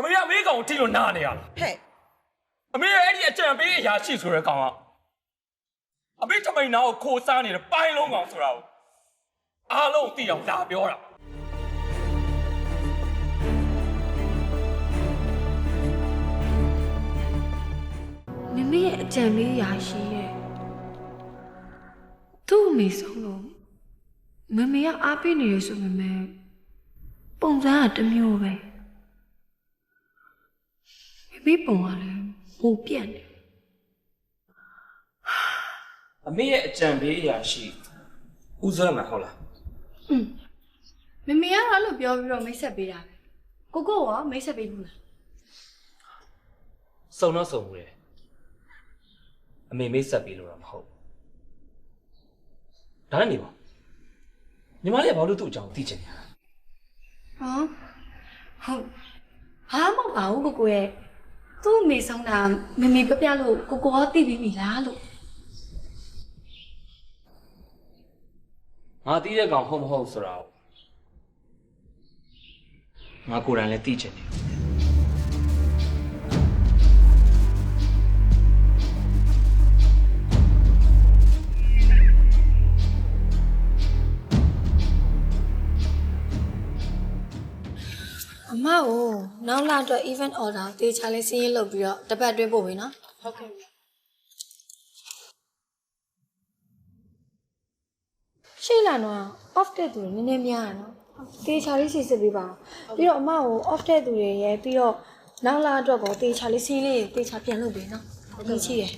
အမေကမေးကောင်ကိုထိလို့နားနေရလားဟဲ့အမေရဲ့အဲ့ဒီအကြံပေးအရာရှိဆိုတဲ့ကောင်ကအမေထမိန်နာကိုခိုးစားနေတဲ့ပိုင်းလုံးကောင်ဆိုတာကိုအားလုံးသိအောင်လာပြောတာမမေရဲ့အကြံပေးရာရှိရဲ့သူ့အမေဆုံးလို့မမေကအားပေးနေရဆိုပေမဲ့ပုံစံကတစ်မျိုးပဲ မမေပုံကလည်းဟိုပြက်နေအမေရဲ့အကြံပေးအရာရှိဦးစွဲမှာဟုတ်လားမမေကအဲ့လိုပြောပြီးတော့မိတ်ဆက်ပေးတာပဲကိုကိုရောမိတ်ဆက်ပေးဘူးလားစုံတော့စုံဘူးလေအမေမိတ်ဆက်ပြီးလို့တော့မဟုတ်ဘူးဒါနဲ့နေပါညီမလေးကဘာလို့သူ့အကြောင်းသိချင်နေတာဟောဟုတ်ဟာမဟုတ်ပါဘူးကိုကိုရဲ့ သူ့အမေဆုံးတာမမေပြပြလို့ကိုကိုရောသိပြီးပြီလားလို့ငါသိတဲ့ကောင်ဟုတ်မဟုတ်ဆိုတာကိုငါကိုယ်တိုင်လည်းသိချင်တယ် မကိုနောက်လာအတွက် event order တေချာလေးစီးရင်လုပ်ပြီးတော့တပတ်အတွင်းပို့ပြီနော်ဟုတ်ကဲ့ရှိလာတော့ off တဲ့သူတွေနည်းနည်းများရနော်တေချာလေးစီစစ်ပေးပါပြီးတော့အမကို off တဲ့သူတွေရဲ့ပြီးတော့နောက်လာအတွက်ကိုတေချာလေးစီးလေးတေချာပြန်လုပ်ပေးနော်ဒီချီရယ်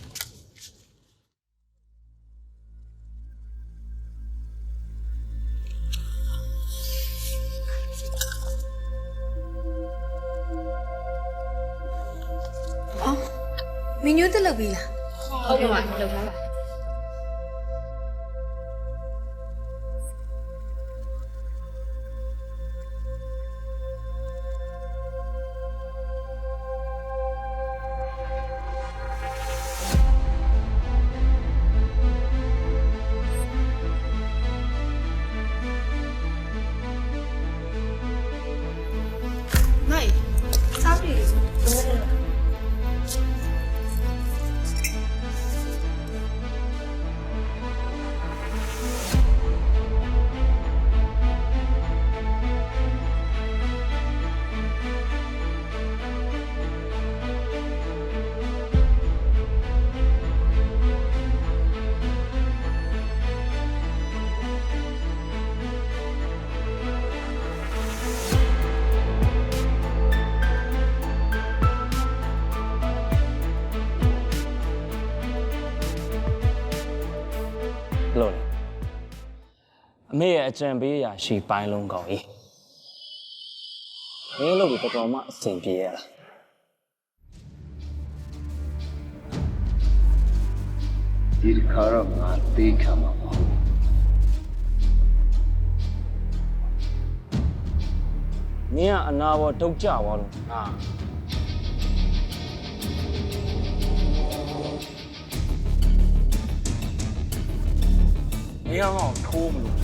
ညိုတက်လုပ်ပြီလားဟုတ်ကဲ့ပါလောက်ထားပါ လို့လေအမေရဲ့အကြံပေးအရာရှိပိုင်းလုံးကောင်ကြီးမင်းလို့ဒီတော်တော်မှအဆင်ပြေရလားဒီတစ်ခါတော့ငါသိခံမှာမဟုတ်ဘူးမင်းကအနာဘောတုတ်ကြသွားလို့ဟာမင်း ကတော့ထိုးမလို့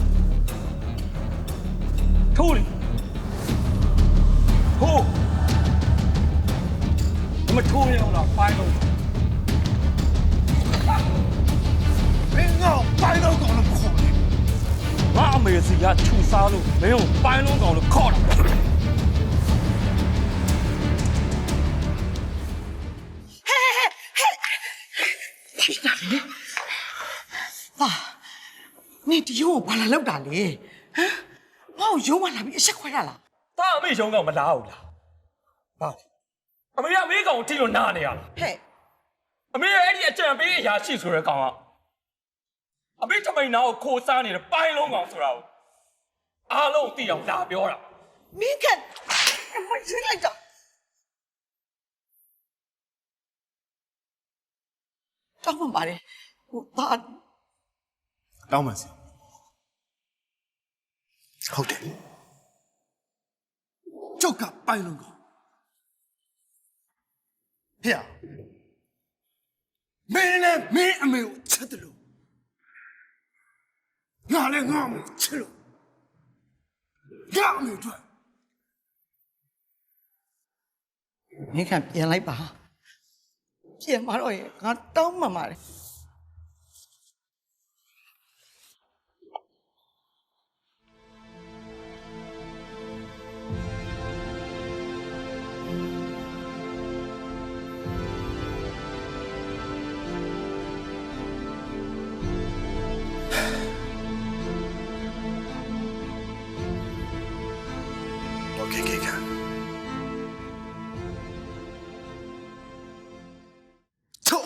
ထိုးလေထိုးမထိုးရအောင်လားပိုင်းလုံးမင်းငါ့ကိုပိုင်းတော့ကောင်းလို့ခေါ်တယ်ငါအမေစီကခြူစားလို့မင်းကိုပိုင်းလုံးကောင်လို့ခေါ်တာဟာ နင်ဒီရုံးကိုဘာလာလောက်တာလဲဟမ်ဘာကိုရုံးမလာပြီးအချက်ခွဲရလားတာအမေရုံးကောင်မလားဘူးလားဟာအမေကမေးကောင်ကိုထိလို့နားနေရလားဟဲ့အမေရဲ့အဲ့ဒီအကြံပေးအရာရှိဆိုတဲ့ကောင်ကအမေထမိန်နာကိုခိုးစားနေတဲ့ပိုင်းလုံးကောင်ဆိုတာကိုအားလုံးသိအောင်လာပြောတာမင်းကမရှင်းလိုက်တော့တောင်းမှပါတယ်ဟိုဘာတောင်းပါစေ ဟုတ်တယ်ကျုပ်ကပိုင်းလုံးကောဟဲ့မင်းလည်းမင်းအမေကိုချစ်တယ်လို့ငါလည်းငါ့အမေကိုချစ်လို့ငါအမေတို့မင်းခံပြန်လိုက်ပါပြန်มาတော့ရဲ့ငါတောင်းမှန်ပါတယ်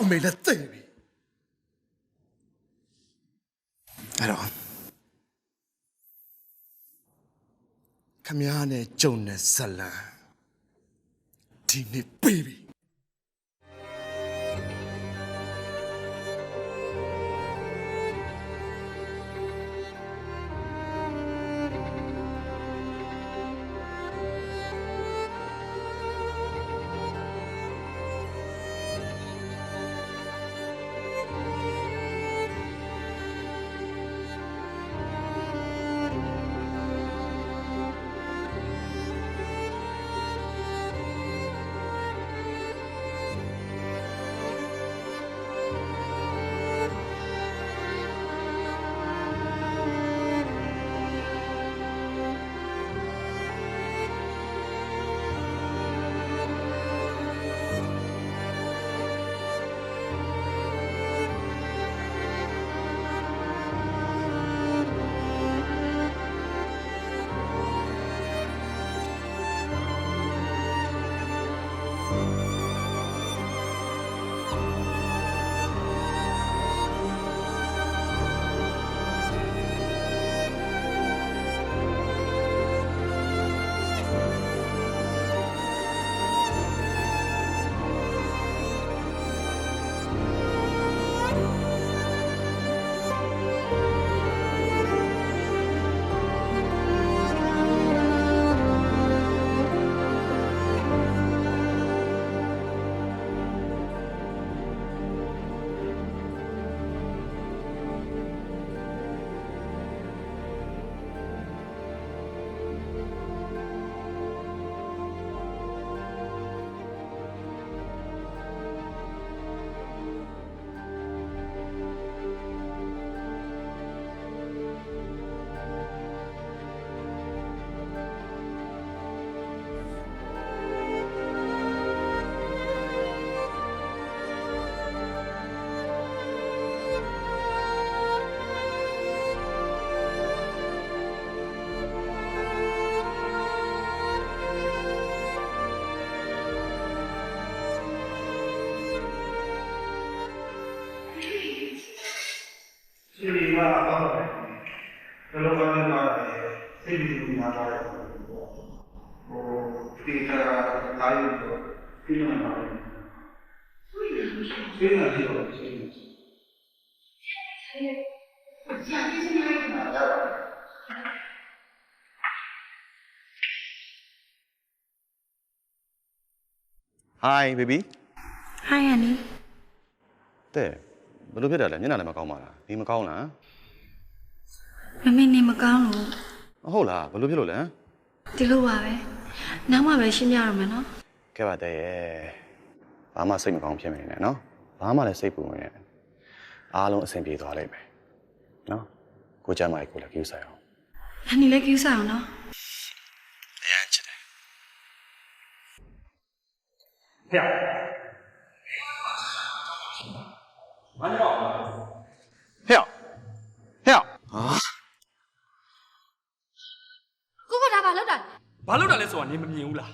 အမေလည်းသိပြီအဲ့တော့ခမရနဲ့ကြုံတဲ့ဇလန်ဒီနေ့ပြီပြီ င်းကိုပြင်းနေပါတယ်ပြင်းနေတယ်ပြင်းနေတယ်ဟိုင်းဘေဘီ Hi honey တဲ့ ဘယ်လိုဖြစ်တာလဲမျက်နှာလည်းမကောင်းပါလားဒီမကောင်းလားမမေနေမကောင်းလို့အဟုတ်လားဘယ်လိုဖြစ်လို့လဲဒီလိုပါပဲနောက်မှပဲရှင်းပြရမယ်နော်ခဲ့ပါတဲ့ရဲ့ဘာမှစိတ်မကောင်းဖြစ်မနေနဲ့နော်ဘာမှလည်းစိတ်ပူမနေနဲ့အားလုံးအဆင်ပြေသွားလိမ့်မယ်နော်ကိုကြမ်းမကြီးကိုလည်းကြည့်ဆိုင်အောင်ဟန်နီလည်းကြည့်စားအောင်နော်အရန်ချစ်တယ်ဖေ။ ဆိုတာနင်မမြင်ဘူးလား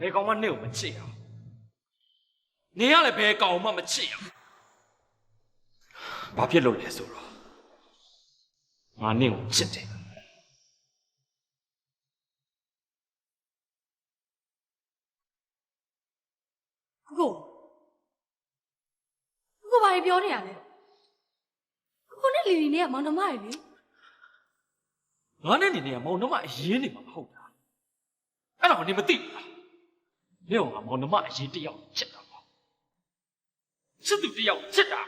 ဘယ်ကောင်မှနင့်ကိုမချစ်အောင်နင်ကလည်းဘယ်ကောင်မှမချစ်အောင်ဘာဖြစ်လို့လဲဆိုတော့ငါနင့်ကိုချစ်တယ်ကိုကိုကိုဘာတွေပြောနေရလဲကိုနဲ့လီလီနဲ့ကမောင်နှမရလေငါနဲ့နေနေကမောင်နှမအရင်နေမှာမဟုတ်လား အဲ့တော့နင်မသိဘူးလားနင့်ကငါမောင်နှမအရင်တယောက်ချစ်တာပေါ့ချစ်သူတယောက်ချစ်တာ